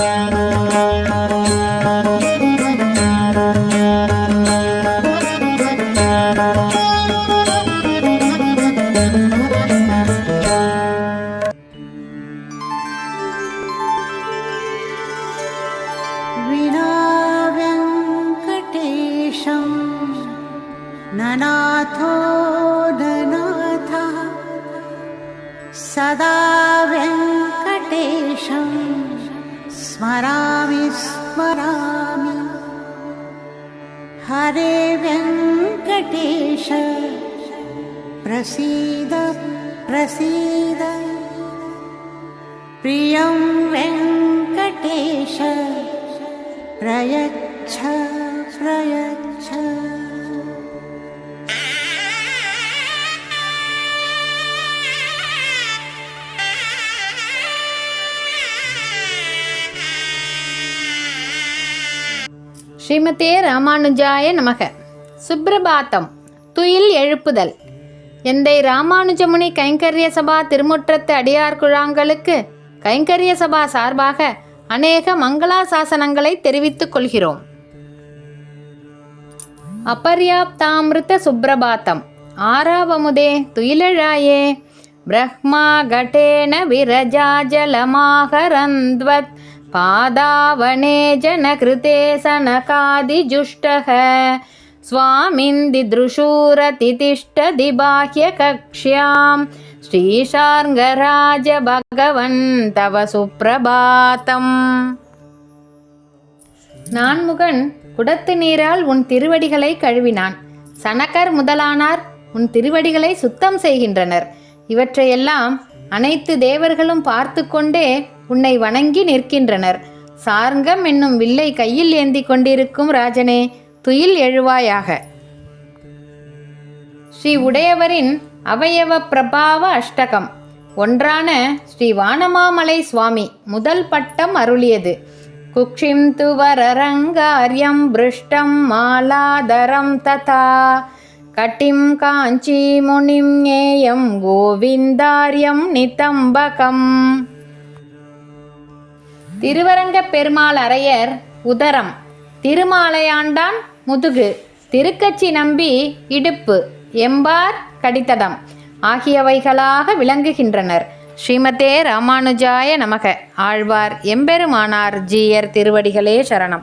Música हरे व्यङ्कटेश प्रसीद प्रसीद। प्रियं वेङ्कटेश प्रयच्छ प्रयच्छ ஸ்ரீமதே ராமானுஜாய நமக. சுப்ரபாத்தம். துயில் எழுப்புதல். எந்தை ராமானுஜமுனி கைங்கரிய சபா திருமுற்றத்து அடியார் குழாங்களுக்கு கைங்கரிய சபா சார்பாக அநேக மங்களாசாசனங்களை தெரிவித்துக் கொள்கிறோம். அபர்யாப்தாமிருத சுப்ரபாத்தம். ஆறாவமுதே துயிலழாயே. பிரம்மா கடேன விரஜாஜலமாகரந்த்வத் பாதாவனே ஜனகிருதே சனகாதிஜுஷ்டக स्वामिन्दिदृशूरतितिष्ठति बाह्यकक्ष्यां श्रीशार्ङ्गराज भगवन् तव சுப்ரபாதம் நான்முகன் குடத்து நீரால் உன் திருவடிகளை கழுவினான் சனகர் முதலானார் உன் திருவடிகளை சுத்தம் செய்கின்றனர் இவற்றையெல்லாம் அனைத்து தேவர்களும் பார்த்து கொண்டே உன்னை வணங்கி நிற்கின்றனர். சார்ங்கம் என்னும் வில்லை கையில் ஏந்தி கொண்டிருக்கும் ராஜனே துயில் எழுவாயாக. ஸ்ரீ உடையவரின் அவயவ பிரபாவ அஷ்டகம். ஒன்றான ஸ்ரீ வானமாமலை சுவாமி முதல் பட்டம் அருளியது. குக்ஷிம் துவரரங்காரியம் பிருஷ்டம் மாலாதரம் ததா. கட்டிம் காஞ்சி முனிம் ஏயம் கோவிந்தாரியம் நிதம்பகம். திருவரங்கப் பெருமாள் அரையர் உதரம். திருமாலையாண்டான் முதுகு. திருக்கச்சி நம்பி இடுப்பு. எம்பார் கடித்தடம் ஆகியவைகளாக விளங்குகின்றனர். ஸ்ரீமதே ராமானுஜாய நமக. ஆழ்வார் எம்பெருமானார் ஜீயர் திருவடிகளே சரணம்.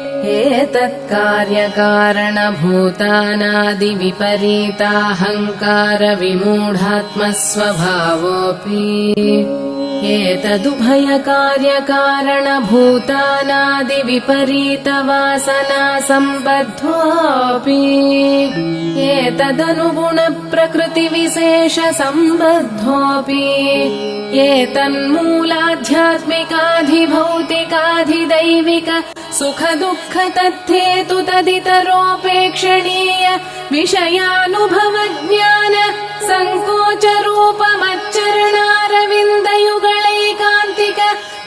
एतत्कार्यकारणभूतानादिविपरीताहङ्कारविमूढात्मस्वभावोऽपि एतदुभयकार्यकारणभूतानादिविपरीतवासना सम्बद्धोऽपि एतदनुगुणप्रकृतिविशेषसम्बद्धोऽपि एतन्मूलाध्यात्मिकाधिभौतिकाधिदैविक सुखदुःख तद्धेतु तदितरोपेक्षणीय विषयानुभवज्ञान सङ्कोचरूपमच्चरणारविन्दयुगलैकान्तिक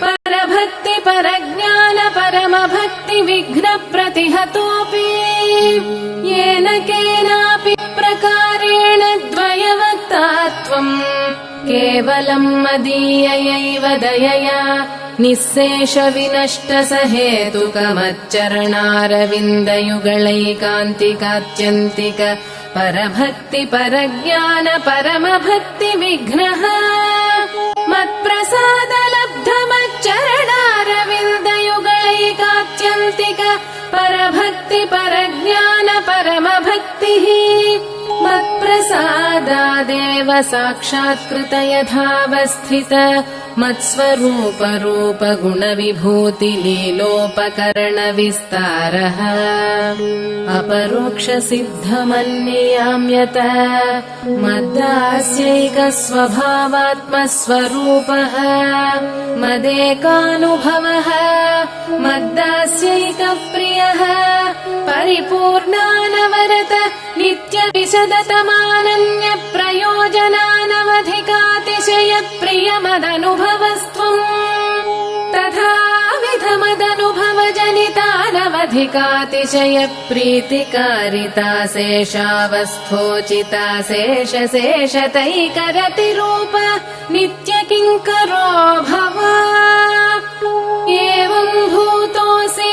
परभक्ति परज्ञान परमभक्ति विघ्नप्रतिहतोऽपि येन केनापि प्रकारेण द्वयवक्तात्वम् केवलम् मदीययैव दयया निःशेषविनष्टसहेतुकमच्चरणारविन्दयुगलैकान्तिकात्यन्तिक परभक्ति परज्ञान परमभक्ति विघ्नः। मत्प्रसादलब्धमच्चरणारविन्दयुगलैकात्यन्तिक परभक्ति परज्ञान परमभक्तिः मत्प्रसादादेव साक्षात्कृत यथावस्थित मत्स्वरूपरूपगुणविभूतिलीलोपकरणविस्तारः अपरोक्षसिद्धमन्ययाम्यत मद्दास्यैकस्वभावात्मस्वरूपः मदेकानुभवः मद्दास्यैकप्रियः परिपूर्णानवरत नित्यविशदतमानन्यप्रयोजनानवधिकातिशयप्रियमदनुभवस्त्वम् तथाविधमदनुभवजनितानवधिकातिशयप्रीतिकारिता शेषावस्थोचिता शेषशेषतैकरतिरूप नित्यकिङ्करो भव एवम् भूतोऽसि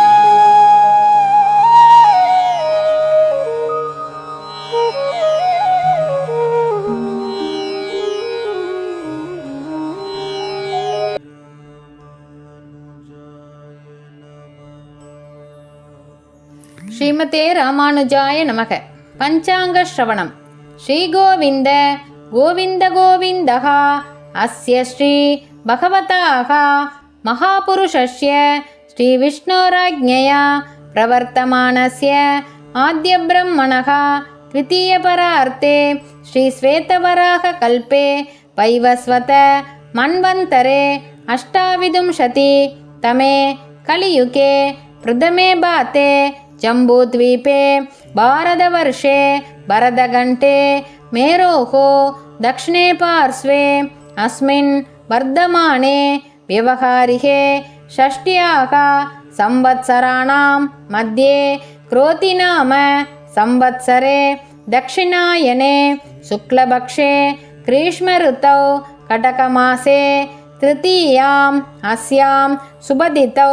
ஸ்ரீமதே ராமானுஜாய நமக பஞ்சாங்க ஸ்ரவணம் ஸ்ரீகோவிந்த கோவிந்த கோவிந்தகா அஸ்ய ஸ்ரீ பகவதாக மகாபுருஷஸ்ய ஸ்ரீ விஷ்ணோராஜ்ஞயா பிரவர்த்தமானஸ்ய ஆத்ய பிரம்மணः द्वितीयपरार्थे श्रीश्वेतवराहकल्पे वैवस्वत मन्वन्तरे अष्टाविंशति तमे कलियुगे प्रथमे बाते जम्बूद्वीपे भारतवर्षे भरतघण्टे मेरोः दक्षिणे पार्श्वे अस्मिन् वर्धमाने व्यवहारिके षष्ट्याः संवत्सराणां मध्ये क्रोतिनाम संवत्सरे दक्षिणायने शुक्लपक्षे ग्रीष्मऋतौ कटकमासे तृतीयाम् अस्यां सुबदितौ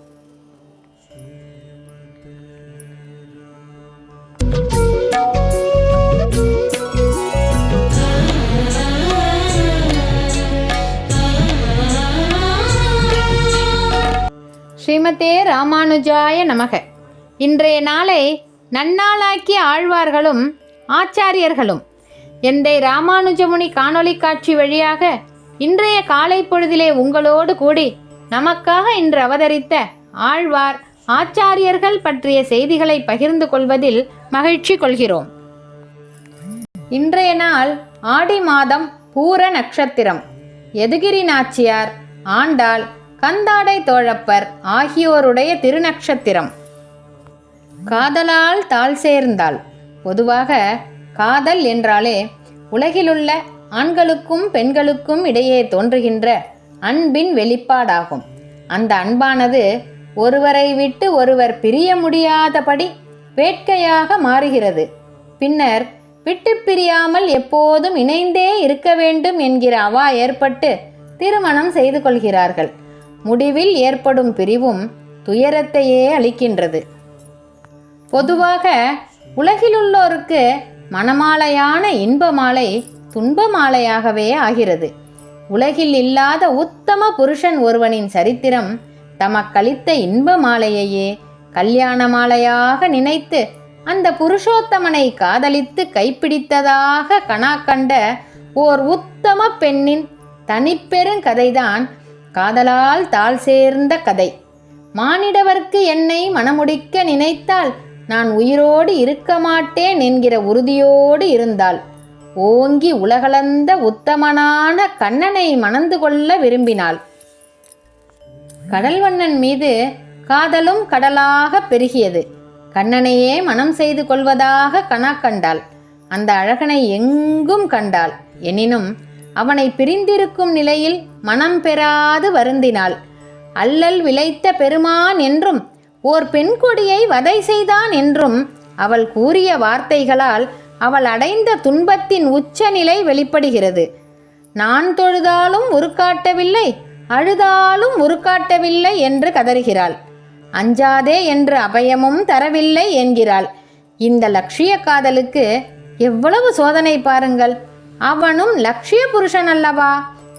ஸ்ரீமதே ராமானுஜாய நமக. இன்றைய நாளை நன்னாளாக்கிய ஆழ்வார்களும் ஆச்சாரியர்களும் எந்தை ராமானுஜமுனி காணொளி காட்சி வழியாக இன்றைய காலை பொழுதிலே உங்களோடு கூடி நமக்காக இன்று அவதரித்த ஆழ்வார் ஆச்சாரியர்கள் பற்றிய செய்திகளை பகிர்ந்து கொள்வதில் மகிழ்ச்சி கொள்கிறோம். இன்றைய நாள் ஆடி மாதம் பூர நட்சத்திரம். எதுகிரி நாச்சியார் ஆண்டாள் கந்தாடை தோழப்பர் ஆகியோருடைய திருநக்ஷத்திரம். காதலால் தாழ் சேர்ந்தாள். பொதுவாக காதல் என்றாலே உலகிலுள்ள ஆண்களுக்கும் பெண்களுக்கும் இடையே தோன்றுகின்ற அன்பின் வெளிப்பாடாகும். அந்த அன்பானது ஒருவரை விட்டு ஒருவர் பிரிய முடியாதபடி வேட்கையாக மாறுகிறது. பின்னர் விட்டு பிரியாமல் எப்போதும் இணைந்தே இருக்க வேண்டும் என்கிற அவா ஏற்பட்டு திருமணம் செய்து கொள்கிறார்கள். முடிவில் ஏற்படும் பிரிவும் துயரத்தையே அளிக்கின்றது. பொதுவாக உலகிலுள்ளோருக்கு மணமாலையான இன்ப மாலை துன்ப மாலையாகவே ஆகிறது. உலகில் இல்லாத உத்தம புருஷன் ஒருவனின் சரித்திரம் தமக்களித்த இன்ப மாலையையே கல்யாண மாலையாக நினைத்து அந்த புருஷோத்தமனை காதலித்து கைப்பிடித்ததாக கணா கண்ட ஓர் உத்தம பெண்ணின் தனிப்பெருங்கதைதான் காதலால் தாழ் சேர்ந்த கதை. மானிடவர்க்கு என்னை மணமுடிக்க நினைத்தால் நான் உயிரோடு இருக்க மாட்டேன் என்கிற உறுதியோடு இருந்தாள் ஓங்கி உலகளந்த உத்தமனான கண்ணனை மணந்து கொள்ள விரும்பினாள். கடல்வண்ணன் மீது காதலும் கடலாக பெருகியது. கண்ணனையே மனம் செய்து கொள்வதாக கனா கண்டாள். அந்த அழகனை எங்கும் கண்டாள். எனினும் அவனை பிரிந்திருக்கும் நிலையில் மனம் பெறாது வருந்தினாள். அல்லல் விளைத்த பெருமான் என்றும் ஓர் பெண் கொடியை வதை செய்தான் என்றும் அவள் கூறிய வார்த்தைகளால் அவள் அடைந்த துன்பத்தின் உச்சநிலை வெளிப்படுகிறது. நான் தொழுதாலும் உருக்காட்டவில்லை அழுதாலும் உருக்காட்டவில்லை என்று கதறுகிறாள். அஞ்சாதே என்று அபயமும் தரவில்லை என்கிறாள். இந்த லட்சிய காதலுக்கு எவ்வளவு சோதனை பாருங்கள். அவனும் லட்சிய புருஷன் அல்லவா?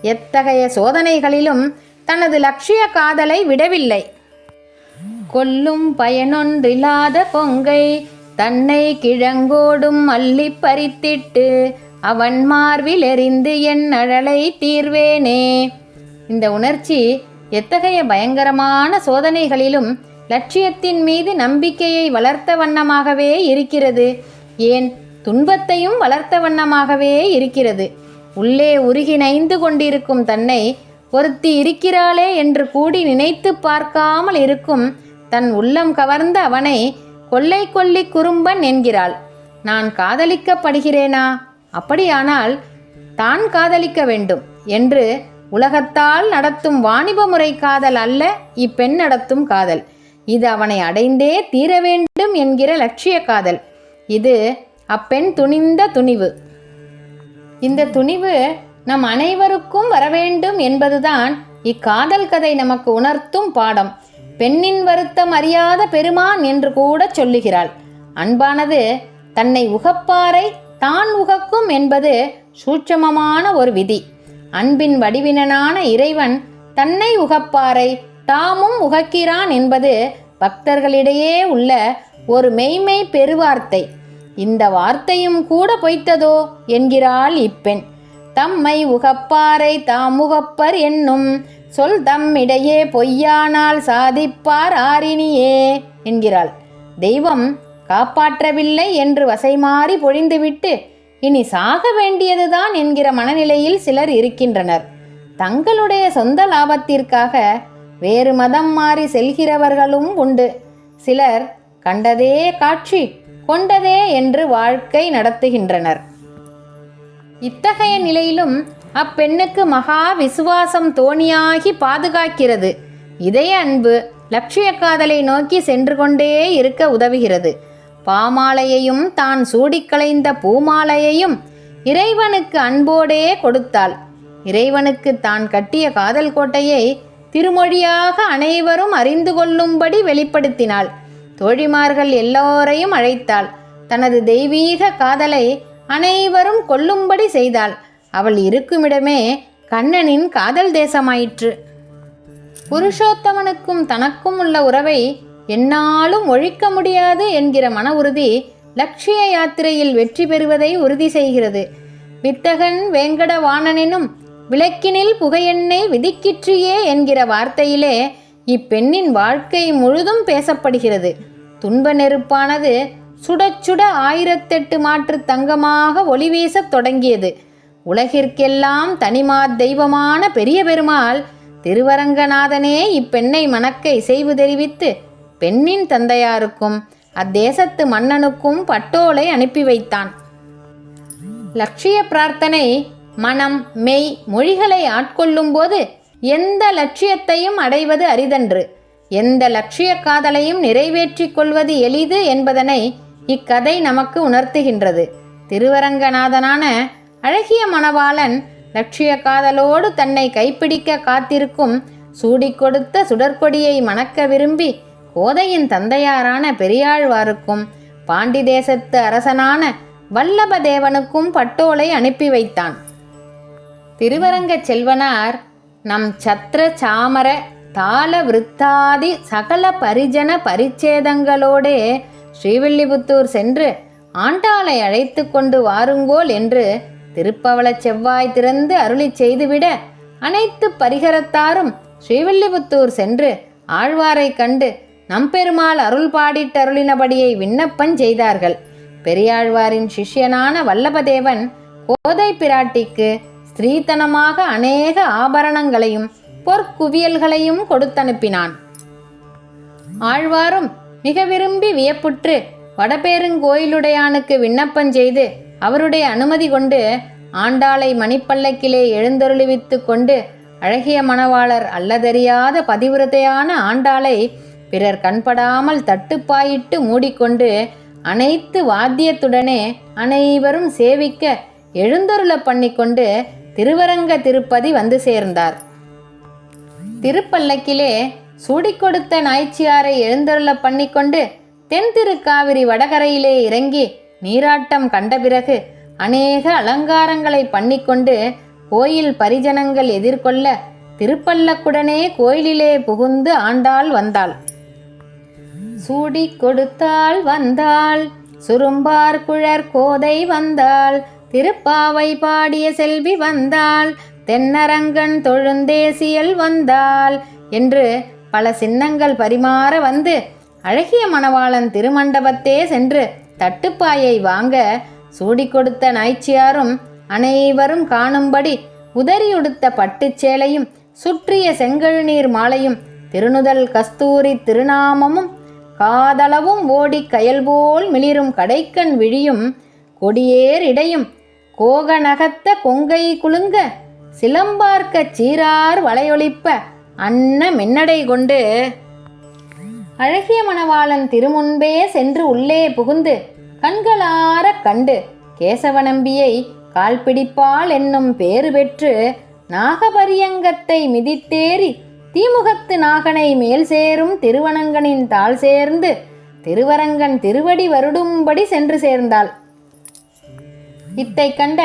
எத்தகைய சோதனைகளிலும் தனது லட்சிய காதலை விடவில்லை. கொல்லும் பயனொன்றில்லாத கொங்கை தன்னை கிழங்கோடும் அள்ளி பறித்திட்டு அவன் மார்பில் எறிந்து என் அழலை தீர்வேனே. இந்த உணர்ச்சி எத்தகைய பயங்கரமான சோதனைகளிலும் லட்சியத்தின் மீது நம்பிக்கையை வளர்த்த வண்ணமாகவே இருக்கிறது. ஏன் துன்பத்தையும் வளர்த்த வண்ணமாகவே இருக்கிறது. உள்ளே உருகி நைந்து கொண்டிருக்கும் தன்னை ஒருத்தி இருக்கிறாளே என்று கூடி நினைத்து பார்க்காமல் இருக்கும் தன் உள்ளம் கவர்ந்த அவனை கொள்ளை கொல்லி குறும்பன் என்கிறாள். நான் காதலிக்கப்படுகிறேனா? அப்படியானால் தான் காதலிக்க வேண்டும் என்று உலகத்தால் நடத்தும் வாணிப முறை காதல் அல்ல இப்பெண் நடத்தும் காதல். இது அவனை அடைந்தே தீர வேண்டும் என்கிற லட்சிய காதல். இது அப்பெண் துணிந்த துணிவு. இந்த துணிவு நம் அனைவருக்கும் வரவேண்டும் என்பதுதான் இக்காதல் கதை நமக்கு உணர்த்தும் பாடம். பெண்ணின் வருத்தம் அறியாத பெருமான் என்று கூட சொல்லுகிறாள். அன்பானது தன்னை உகப்பாரை தான் உகக்கும் என்பது சூட்சமமான ஒரு விதி. அன்பின் வடிவினனான இறைவன் தன்னை உகப்பாரை தாமும் உகக்கிறான் என்பது பக்தர்களிடையே உள்ள ஒரு மெய்மை பெருவார்த்தை. இந்த வார்த்தையும் கூட பொய்த்ததோ என்கிறாள் இப்பெண். தம்மை உகப்பாரை தாமுகப்பர் என்னும் சொல் தம்மிடையே பொய்யானால் சாதிப்பார் ஆரினியே என்கிறாள். தெய்வம் காப்பாற்றவில்லை என்று வசைமாறி பொழிந்துவிட்டு இனி சாக வேண்டியதுதான் என்கிற மனநிலையில் சிலர் இருக்கின்றனர். தங்களுடைய சொந்த லாபத்திற்காக வேறு மதம் மாறி செல்கிறவர்களும் உண்டு. சிலர் கண்டதே காட்சி. கொண்டதே என்று வாழ்க்கை நடத்துகின்றனர். இத்தகைய நிலையிலும் அப்பெண்ணுக்கு மகா விசுவாசம் தோணியாகி பாதுகாக்கிறது. இதய அன்பு லட்சிய காதலை நோக்கி சென்று கொண்டே இருக்க உதவுகிறது. பாமாலையையும் தான் சூடிக்களைந்த பூமாலையையும் இறைவனுக்கு அன்போடே கொடுத்தாள். இறைவனுக்கு தான் கட்டிய காதல் கோட்டையை திருமொழியாக அனைவரும் அறிந்து கொள்ளும்படி வெளிப்படுத்தினாள். தோழிமார்கள் எல்லோரையும் அழைத்தாள். தனது தெய்வீக காதலை அனைவரும் கொல்லும்படி செய்தாள். அவள் இருக்குமிடமே கண்ணனின் காதல் தேசமாயிற்று. புருஷோத்தமனுக்கும் தனக்கும் உள்ள உறவை என்னாலும் ஒழிக்க முடியாது என்கிற மன உறுதி லட்சிய யாத்திரையில் வெற்றி பெறுவதை உறுதி செய்கிறது. வித்தகன் வேங்கடவாணனினும் விளக்கினில் புகையெண்ணெய் விதிக்கிற்றியே என்கிற வார்த்தையிலே இப்பெண்ணின் வாழ்க்கை முழுதும் பேசப்படுகிறது. துன்ப நெருப்பானது சுட சுட ஆயிரத்தெட்டு மாற்று தங்கமாக ஒளி வீசத் தொடங்கியது. உலகிற்கெல்லாம் தனிமா தெய்வமான பெரிய பெருமாள் திருவரங்கநாதனே இப்பெண்ணை மணக்க இசைவு தெரிவித்து பெண்ணின் தந்தையாருக்கும் அத்தேசத்து மன்னனுக்கும் பட்டோலை அனுப்பி வைத்தான். லட்சிய பிரார்த்தனை மனம் மெய் மொழிகளை ஆட்கொள்ளும் போது எந்த லட்சியத்தையும் அடைவது அரிதன்று. எந்த லட்சிய காதலையும் நிறைவேற்றிக் கொள்வது எளிது என்பதனை இக்கதை நமக்கு உணர்த்துகின்றது. திருவரங்கநாதனான அழகிய மணவாளன் லட்சிய காதலோடு தன்னை கைப்பிடிக்க காத்திருக்கும் சூடிக்கொடுத்த சுடற்கொடியை மணக்க விரும்பி கோதையின் தந்தையாரான பெரியாழ்வாருக்கும் பாண்டி தேசத்து அரசனான வல்லபதேவனுக்கும் பட்டோலை அனுப்பி வைத்தான். திருவரங்கச் செல்வனார் நம் சத்திர சாமர தாள விருத்தாதி சகல பரிஜன பரிச்சேதங்களோடே ஸ்ரீவில்லிபுத்தூர் சென்று ஆண்டாளை அழைத்து கொண்டு வாருங்கோல் என்று திருப்பவளச் செவ்வாய் திறந்து அருளிச் செய்துவிட அனைத்து பரிகரத்தாரும் ஸ்ரீவில்லிபுத்தூர் சென்று ஆழ்வாரை கண்டு நம்பெருமாள் அருள் பாடிட்டருளினபடியை விண்ணப்பம் செய்தார்கள். பெரியாழ்வாரின் சிஷ்யனான வல்லபதேவன் கோதை பிராட்டிக்கு ஸ்திரீத்தனமாக அநேக ஆபரணங்களையும் பொற்குவியல்களையும் கொடுத்தனுப்பினான். ஆழ்வாரும் மிக விரும்பி வியப்புற்று வடபேருங்கோயிலுடையானுக்கு விண்ணப்பம் செய்து அவருடைய அனுமதி கொண்டு ஆண்டாளை மணிப்பல்லக்கிலே எழுந்தருளிவித்து கொண்டு அழகிய மணவாளர் அல்லதறியாத பதிவிரதையான ஆண்டாளை பிறர் கண்படாமல் தட்டுப்பாயிட்டு மூடிக்கொண்டு அனைத்து வாத்தியத்துடனே அனைவரும் சேவிக்க எழுந்தருள பண்ணிக்கொண்டு திருவரங்க திருப்பதி வந்து சேர்ந்தார். திருப்பல்லக்கிலே சூடிக்கொடுத்த நாய்ச்சியாரை எழுந்தருள பண்ணிக்கொண்டு தென் திருக்காவிரி வடகரையிலே இறங்கி நீராட்டம் கண்ட பிறகு அநேக அலங்காரங்களை பண்ணிக்கொண்டு கோயில் பரிஜனங்கள் எதிர்கொள்ள திருப்பல்லக்குடனே கோயிலிலே புகுந்து ஆண்டாள் வந்தாள். சூடி கொடுத்தாள் வந்தாள் சுரும்பார் குழற் கோதை வந்தாள் திருப்பாவை பாடிய செல்வி வந்தாள் தென்னரங்கன் தொழுந்தேசியல் வந்தாள் என்று பல சின்னங்கள் பரிமாற வந்து அழகிய மணவாளன் திருமண்டபத்தே சென்று தட்டுப்பாயை வாங்க சூடி கொடுத்த நாய்ச்சியாரும் அனைவரும் காணும்படி உதறியுடுத்த பட்டுச்சேலையும் சுற்றிய செங்கழுநீர் மாலையும் திருநுதல் கஸ்தூரி திருநாமமும் காதளவும் ஓடி கயல்போல் மிளிரும் கடைக்கண் விழியும் கொடியேர் இடையும் கோகநகத்த கொங்கை குலுங்க சிலம்பார்க்கச் சீரார் வளையொலிப்ப அன்ன மின்னடை கொண்டு. அழகிய மணவாளன் திருமுன்பே சென்று உள்ளே புகுந்து கண்களார கண்டு கேசவநம்பியை கால்பிடிப்பாள் என்னும் பேறு பெற்று நாகபரியங்கத்தை மிதித்தேறி தீமுகத்து நாகனை மேல் சேரும் திருவனங்கனின் தாள் சேர்ந்து திருவரங்கன் திருவடி வருடும்படி சென்று சேர்ந்தாள். இத்தை கண்ட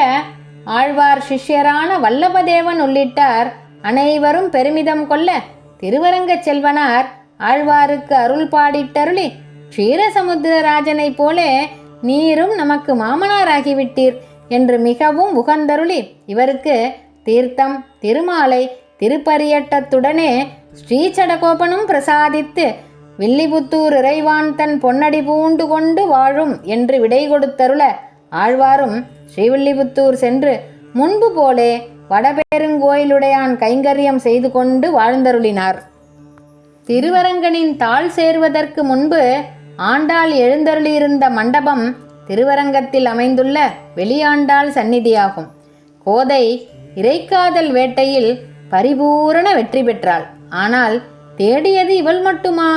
ஆழ்வார் சிஷ்யரான வல்லபதேவன் உள்ளிட்டார் அனைவரும் பெருமிதம் கொள்ள திருவரங்கச் செல்வனார். ஆழ்வாருக்கு அருள் பாடிட்டருளி க்ஷீரசமுத்திரராஜனைப் போலே நீரும் நமக்கு மாமனாராகிவிட்டீர் என்று மிகவும் உகந்தருளி இவருக்கு தீர்த்தம் திருமாலை திருப்பரியட்டத்துடனே ஸ்ரீசடகோபனும் பிரசாதித்து வில்லிபுத்தூர் இறைவான் தன் பொன்னடி பூண்டு கொண்டு வாழும் என்று விடை கொடுத்தருள ஆழ்வாரும் ஸ்ரீவில்லிபுத்தூர் சென்று முன்பு போலே வடபெருங்கோயிலுடையான் கைங்கரியம் செய்து கொண்டு வாழ்ந்தருளினார். திருவரங்கனின் தாள் சேர்வதற்கு முன்பு ஆண்டாள் எழுந்தருளியிருந்த மண்டபம் திருவரங்கத்தில் அமைந்துள்ள வெளியாண்டாள் சந்நிதியாகும். கோதை இறைக்காதல் வேட்டையில் பரிபூரண வெற்றி பெற்றாள். ஆனால் தேடியது இவள் மட்டுமா?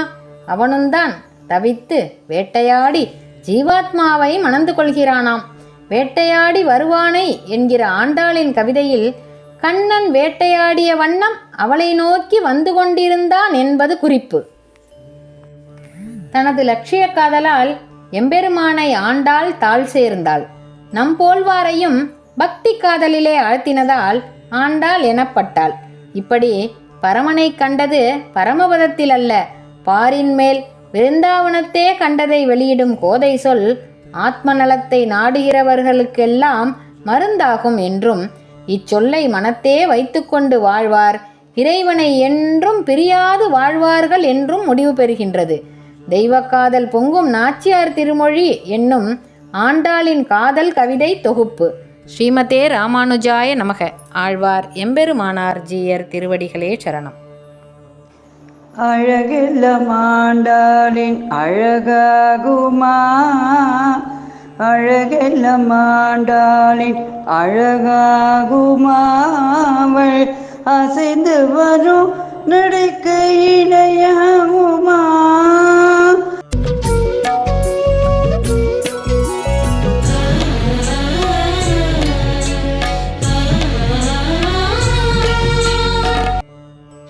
அவனும்தான் தவித்து வேட்டையாடி ஜீவாத்மாவை மணந்து கொள்கிறானாம். வேட்டையாடி வருவானை என்கிற ஆண்டாளின் கவிதையில் கண்ணன் வேட்டையாடிய வண்ணம் அவளை நோக்கி வந்து கொண்டிருந்தான் என்பது குறிப்பு. தனது லட்சிய காதலால் எம்பெருமானை ஆண்டாள் தாழ் சேர்ந்தாள். நம் போல்வாரையும் பக்தி காதலிலே ஆழ்த்தினதால் ஆண்டாள் எனப்பட்டாள். இப்படி பரமனை கண்டது பரமபதத்தில் அல்ல பாரின் மேல் விருந்தாவனத்தே கண்டதை வெளியிடும் கோதை சொல் ஆத்ம நலத்தை நாடுகிறவர்களுக்கெல்லாம் மருந்தாகும் என்றும் இச்சொல்லை மனத்தே வைத்துக்கொண்டு வாழ்வார். இறைவனை என்றும் பிரியாது வாழ்வார்கள் என்றும் முடிவு பெறுகின்றது. தெய்வக்காதல் பொங்கும் நாச்சியார் திருமொழி என்னும் ஆண்டாளின் காதல் கவிதை தொகுப்பு. ஸ்ரீமதே ராமானுஜாய நமக. ஆழ்வார் எம்பெருமானார் ஜீயர் திருவடிகளே சரணம். அழகில்ல மாண்டாளின் அழகாகுமா? அழகில்ல மாண்டாளின் அழகாகுமா? அவள் அசைந்து வரும் நடைக்க இணையாகுமா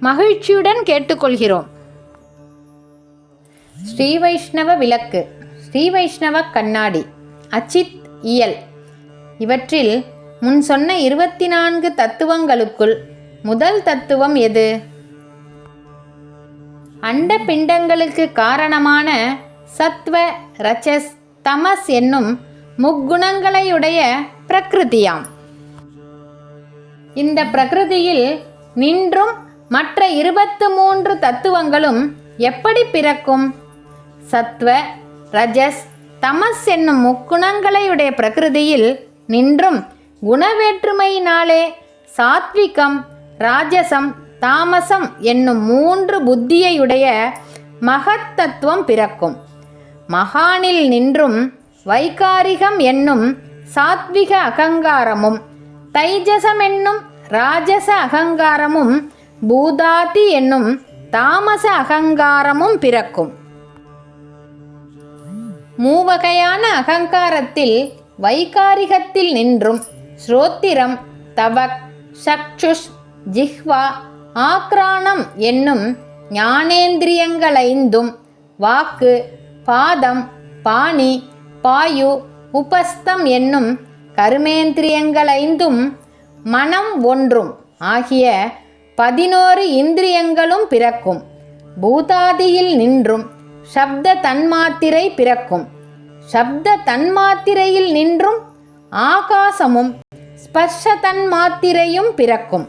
மகிழ்ச்சியுடன் கேட்டுக்கொள்கிறோம். ஸ்ரீ வைஷ்ணவ விளக்கு ஸ்ரீ வைஷ்ணவ கண்ணாடி அச்சித் இயல். இவற்றில் முன் சொன்ன இருபத்தி நான்கு தத்துவங்களுக்குள் முதல் தத்துவம் எது? அண்ட பிண்டங்களுக்கு காரணமான சத்வ ரச்சஸ் தமஸ் என்னும் முக்குணங்களையுடைய பிரகிருதியாம். இந்த பிரகிருதியில் நின்றும் மற்ற இருபத்து மூன்று தத்துவங்களும் எப்படி பிறக்கும்? சத்வ ரஜஸ் தமஸ் என்னும் முக்குணங்களையுடைய பிரகிருதியில் நின்றும் குணவேற்றுமையினாலே சாத்விகம் ராஜசம் தாமசம் என்னும் மூன்று புத்தியையுடைய மகத்தத்துவம் பிறக்கும். மகானில் நின்றும் வைகாரிகம் என்னும் சாத்விக அகங்காரமும் தைஜசம் என்னும் ராஜச அகங்காரமும் பூதாதி என்னும் தாமச அகங்காரமும் பிறக்கும். மூவகையான அகங்காரத்தில் வைகாரிகத்தில் நின்றும் ஸ்ரோத்திரம் தவக் சக்ஷுஷ் ஜிஹ்வா ஆக்ரானம் என்னும் ஞானேந்திரியங்களைந்தும் வாக்கு பாதம் பாணி பாயு உபஸ்தம் என்னும் கருமேந்திரியங்களைந்தும் மனம் ஒன்றும் ஆகிய பதினோரு இந்திரியங்களும் பிறக்கும். பூதாதியில் நின்றும். சப்த தன்மாத்திரை பிறக்கும். சப்த தன்மாத்திரையில் நின்றும். ஆகாசமும் ஸ்பர்ஷ தன்மாத்திரையும் பிறக்கும்.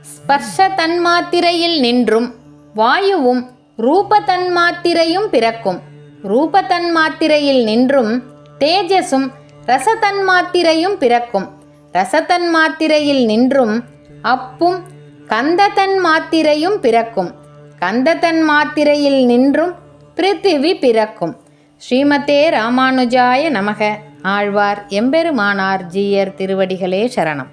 ஸ்பர்ஷ தன்மாத்திரையில் நின்றும். வாயுவும் ரூப தன்மாத்திரையும் பிறக்கும். ரூப தன்மாத்திரையில் நின்றும். தேஜஸும் ரச தன்மாத்திரையும் பிறக்கும். ரசத்தன் தன்மாத்திரையில் நின்றும் அப்பும் கந்த தன்மாத்திரையும் பிறக்கும். கந்த தன்மாத்திரையில் நின்றும் பிருத்திவி பிறக்கும். ஸ்ரீமதே ராமானுஜாய நமக. ஆழ்வார் எம்பெருமானார் ஜீயர் திருவடிகளே சரணம்.